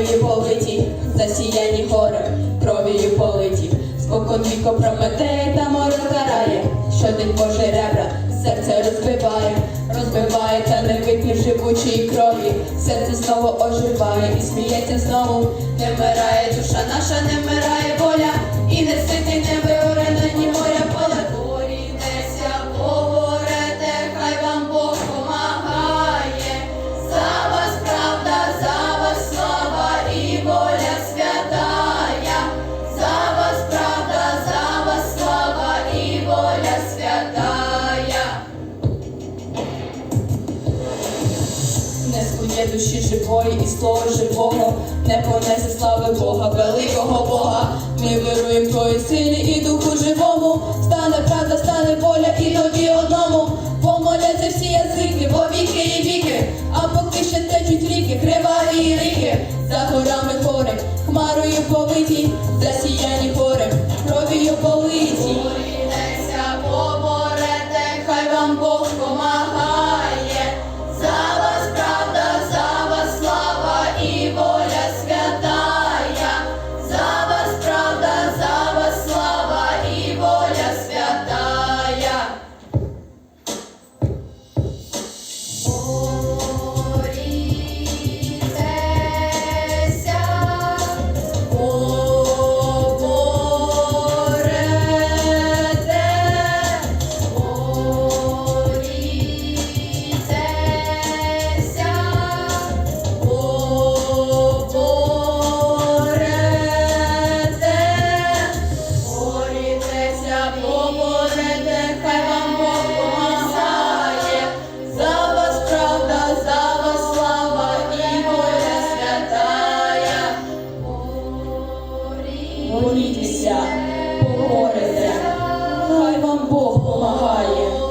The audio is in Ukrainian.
Кров'ю политі, засіяні гори, кров'ю политі, спокон віко прометеє та море карає, щодень Божий ребра, серце розбиває, розбиває та не вип'є живучої крові, серце знову оживає і сміється знову, не вмирає душа наша, не вмирає. Не душі живої і слово живого, не понесе слави Бога, великого Бога. Ми вируємо Твої силі і духу живому. Стане правда, стане воля і тобі одному. Помоляться всі язики, бо віки і віки, а поки ще течуть ріки, криваві ріки, за горами гори, хмарою повиті, поборете, хай вам Бог помагає.